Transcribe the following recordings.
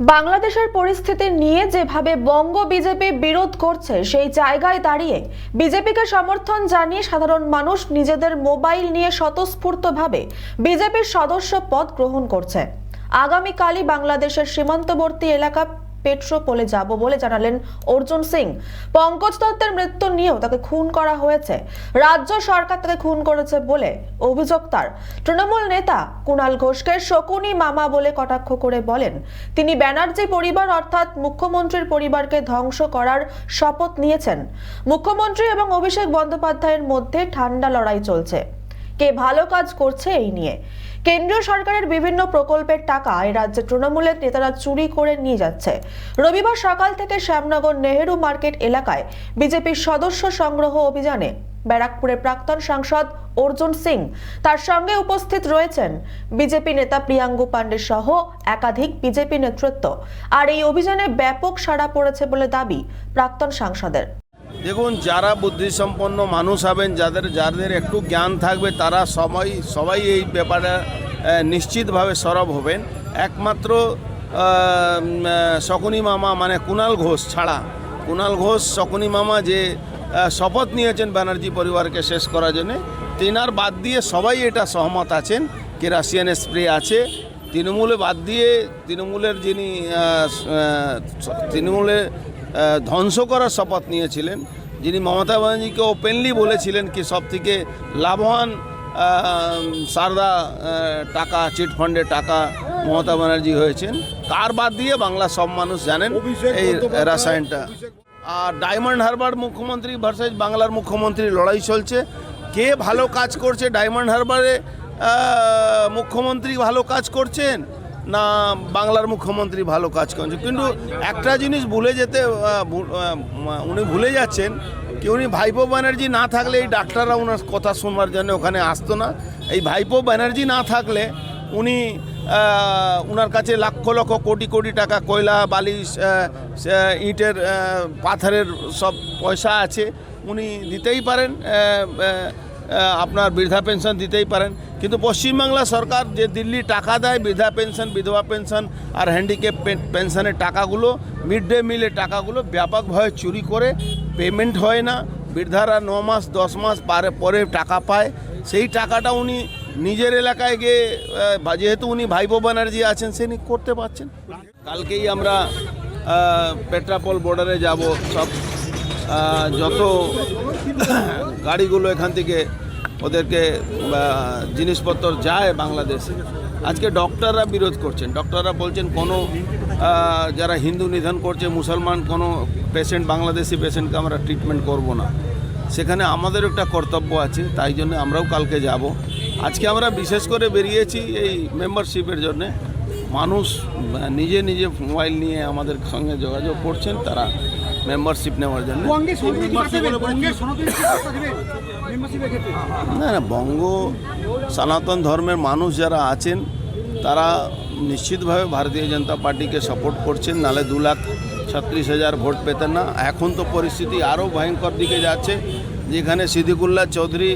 বাংলাদেশের পরিস্থিতি নিয়ে যেভাবে বঙ্গ বিজেপি বিরোধ করছে, সেই জায়গায় দাঁড়িয়ে বিজেপিকে সমর্থন জানিয়ে সাধারণ মানুষ নিজেদের মোবাইল নিয়ে স্বতঃস্ফূর্তভাবে বিজেপির সদস্য পদ গ্রহণ করছে। আগামীকালই বাংলাদেশের সীমান্তবর্তী এলাকা পেট্রোপোলে যাব বলে জানালেন অর্জুন সিং। পঙ্কজ দত্তের মৃত্যু নিয়েও তাকে খুন করা হয়েছে। রাজ্য সরকার তাকে খুন করেছে বলে অভিযোগ তার। তৃণমূল নেতা কুণাল ঘোষকে শকুনি মামা বলে কটাক্ষ করে বলেন, তিনি ব্যানার্জি পরিবার অর্থাৎ মুখ্যমন্ত্রীর পরিবারকে ধ্বংস করার শপথ নিয়েছেন। মুখ্যমন্ত্রী এবং অভিষেক বন্দ্যোপাধ্যায়ের মধ্যে ঠান্ডা লড়াই চলছে। কে ভালো কাজ করছে এই নিয়ে? কেন্দ্রীয় সরকারের বিভিন্ন প্রকল্পের টাকা এই রাজ্যে তৃণমূলের নেতারা চুরি করে নিয়ে যাচ্ছে। রবিবার সকাল থেকে শ্যামনগর নেহেরু মার্কেট এলাকায় বিজেপির সদস্য সংগ্রহ অভিযানে ব্যারাকপুরের প্রাক্তন সাংসদ অর্জুন সিং তার সঙ্গে উপস্থিত রয়েছেন বিজেপি নেতা প্রিয়াঙ্গু পান্ডে সহ একাধিক বিজেপি নেতৃত্ব। আর এই অভিযানে ব্যাপক সাড়া পড়েছে বলে দাবি প্রাক্তন সাংসদের। দেখুন যারা বুদ্ধিসম্পন্ন মানুষ হবেন যাদের যাদের একটু জ্ঞান থাকবে তারা সবাই সবাই এই ব্যাপারে নিশ্চিতভাবে সরব হবেন। একমাত্র শকুনি মামা মানে কুণাল ঘোষ ছাড়া কুণাল ঘোষ শকুনি মামা যে শপথ নিয়েছেন ব্যানার্জি পরিবারকে শেষ করার জন্য তেনার বাদ দিয়ে সবাই এটা সহমত আছেন কি রাশিয়ান স্প্রে আছে। তৃণমূলে বাদ দিয়ে তৃণমূলের যিনি আহ, আহ, তৃণমূলে আহ, ধ্বংস করার শপথ নিয়েছিলেন। যিনি মমতা ব্যানার্জিকে ওপেনলি বলেছিলেন কি সব থেকে লাভবান সারদা টাকা চিটফান্ডের টাকা মমতা ব্যানার্জি হয়েছেন। তার বাদ দিয়ে বাংলা সব মানুষ জানেন এই রাসায়নটা। আর ডায়মন্ড হারবার মুখ্যমন্ত্রী ভার্সেস বাংলার মুখ্যমন্ত্রী লড়াই চলছে। কে ভালো কাজ করছে? ডায়মন্ড হারবারে মুখ্যমন্ত্রী ভালো কাজ করছেন? না বাংলার মুখ্যমন্ত্রী ভালো কাজ করছেন কিন্তু একটা জিনিস ভুলে যেতে উনি ভুলে যাচ্ছেন কি উনি ভাইপো ব্যানার্জি না থাকলে এই ডাক্তাররা ওনার কথা শুনবার জন্য ওখানে আসতো না। এই ভাইপো ব্যানার্জি না থাকলে উনি ওনার কাছে লক্ষ লক্ষ কোটি কোটি টাকা কয়লা বালি ইটের পাথরের সব পয়সা আছে। উনি দিতেই পারেন আপনার বৃদ্ধা পেনশন দিতেই পারেন। কিন্তু পশ্চিমবাংলা সরকার যে দিল্লি টাকা দেয়, বৃদ্ধা পেনশন, বিধবা পেনশন আর হ্যান্ডিক্যাপ পেনশনের টাকাগুলো মিড ডে মিলের টাকাগুলো ব্যাপকভাবে চুরি করে পেমেন্ট হয় না। বৃদ্ধারা ন মাস, দশ মাস পারে, পরে টাকা পায়। সেই টাকাটা উনি নিজের এলাকায় গিয়ে যেহেতু উনি ভাইপো ব্যানার্জি আছেন, সে নি করতে পারছেন। কালকেই আমরা পেট্রাপল বর্ডারে যাব। সব যত গাড়িগুলো এখান থেকে ওদেরকে জিনিসপত্র যায় বাংলাদেশে। আজকে ডক্টররা বিরোধ করছেন। ডক্টররা বলছেন কোনো যারা হিন্দু নিধন করছে, মুসলমান কোনো পেশেন্ট বাংলাদেশি পেশেন্টকে আমরা ট্রিটমেন্ট করব না। সেখানে আমাদের একটা কর্তব্য আছে, তাই জন্য আমরাও কালকে যাব। আজকে আমরা বিশেষ করে বেরিয়েছি এই মেম্বারশিপের জন্যে। মানুষ নিজে নিজে মোবাইল নিয়ে আমাদের সঙ্গে যোগাযোগ করছেন তারা মেম্বারশিপ নেওয়ার জন্য। না না বঙ্গ সনাতন ধর্মের মানুষ যারা আছেন তারা নিশ্চিতভাবে ভারতীয় জনতা পার্টিকে সাপোর্ট করছেন নালে দু লাখ ছত্রিশ হাজার ভোট পেতেন না। এখন তো পরিস্থিতি আরও ভয়ঙ্কর দিকে যাচ্ছে যেখানে সিদ্দিকুল্লাহ চৌধুরী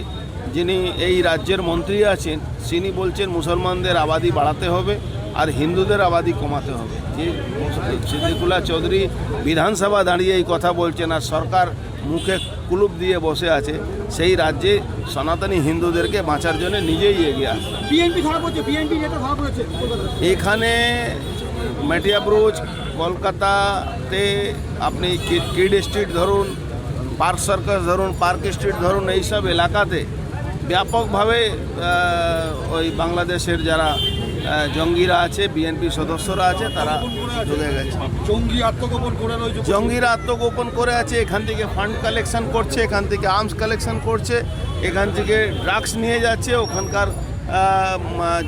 যিনি এই রাজ্যের মন্ত্রী আছেন তিনি বলছেন মুসলমানদের আবাদি বাড়াতে হবে। আর হিন্দুদের আবাদি কমাতে হবে যে চৌধুরী বিধানসভা দাঁড়িয়ে এই কথা বলছেন আর সরকার মুখে কুলুপ দিয়ে বসে আছে সেই রাজ্যে সনাতনী হিন্দুদেরকে বাঁচার জন্য নিজেই এগিয়ে কলকাতায়। এখানে মেটিয়াব্রুজ কলকাতাতে আপনি কিড স্ট্রিট ধরুন পার্ক সার্কাস ধরুন পার্ক স্ট্রিট ধরুন এইসব এলাকাতে ব্যাপকভাবে ওই বাংলাদেশের যারা জঙ্গিরা আছে বিএনপি সদস্যরা আছে তারা ঢুকে গেছে। জঙ্গি আত্মগোপন করে রয়েছে জঙ্গিরা আত্মগোপন করে আছে এখান থেকে ফান্ড কালেকশন করছে এখান থেকে আর্মস কালেকশন করছে এখান থেকে ড্রাগস নিয়ে যাচ্ছে ওখানকার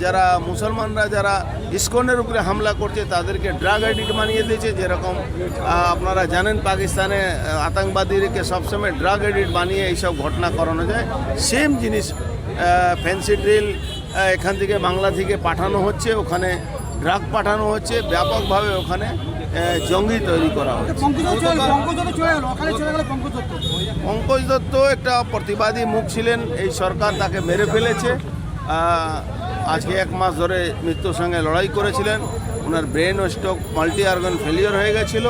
যারা মুসলমানরা যারা ইস্কনের উপরে হামলা করছে তাদেরকে ড্রাগ এডিক্ট বানিয়ে দিয়েছে যেরকম আপনারা জানেন পাকিস্তানে আতঙ্কবাদীদেরকে সবসময় ড্রাগ এডিক্ট বানিয়ে এইসব ঘটনা করানো যায়। সেম জিনিস ফ্যান্সি ড্রিল এখান থেকে বাংলা থেকে পাঠানো হচ্ছে ওখানে ড্রাগ পাঠানো হচ্ছে ব্যাপকভাবে ওখানে জঙ্গি তৈরি করা হচ্ছে। পঙ্কজ দত্ত। একটা প্রতিবাদী মুখ ছিলেন এই সরকার তাকে মেরে ফেলেছে। আজকে এক মাস ধরে মৃত্যুর সঙ্গে লড়াই করেছিলেন। ওনার ব্রেন ও স্ট্রোক মাল্টি অর্গান ফেলিওর হয়ে গেছিল।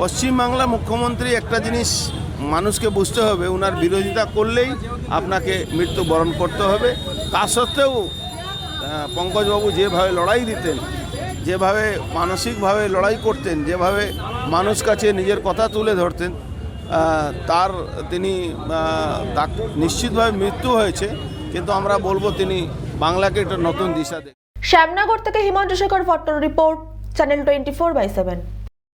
পশ্চিমবাংলা মুখ্যমন্ত্রী একটা জিনিস মানুষকে বুঝতে হবে ওনার বিরোধিতা করলেই আপনাকে মৃত্যুবরণ করতে হবে। তা সত্ত্বেও পঙ্কজবাবু যেভাবে লড়াই দিতেন, যেভাবে মানসিকভাবে লড়াই করতেন, যেভাবে মানুষ কাছে নিজের কথা তুলে ধরতেন তার তিনি নিশ্চিতভাবে মৃত্যু হয়েছে, কিন্তু আমরা বলব তিনি বাংলাকে একটা নতুন দিশা দেন শ্যামনগর থেকে Himanshu Shekhar ভট্টর report, channel twenty four by seven.